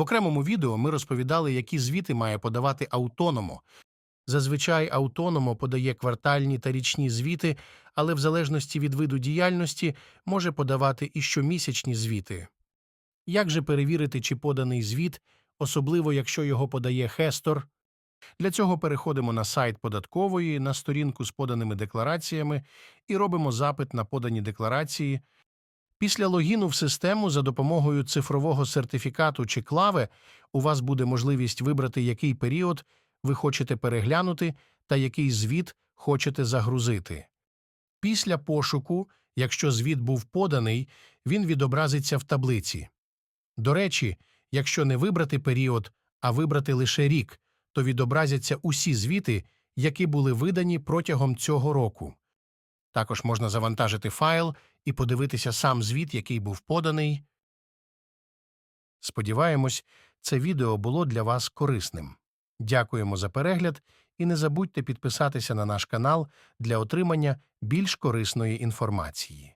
В окремому відео ми розповідали, які звіти має подавати Аутономо. Зазвичай Аутономо подає квартальні та річні звіти, але в залежності від виду діяльності може подавати і щомісячні звіти. Як же перевірити, чи поданий звіт, особливо якщо його подає Хестор? Для цього переходимо на сайт податкової, на сторінку з поданими деклараціями і робимо запит на подані декларації. Після логіну в систему за допомогою цифрового сертифікату чи клави у вас буде можливість вибрати, який період ви хочете переглянути та який звіт хочете загрузити. Після пошуку, якщо звіт був поданий, він відобразиться в таблиці. До речі, якщо не вибрати період, а вибрати лише рік, то відобразяться усі звіти, які були видані протягом цього року. Також можна завантажити файл і подивитися сам звіт, який був поданий. Сподіваємось, це відео було для вас корисним. Дякуємо за перегляд і не забудьте підписатися на наш канал для отримання більш корисної інформації.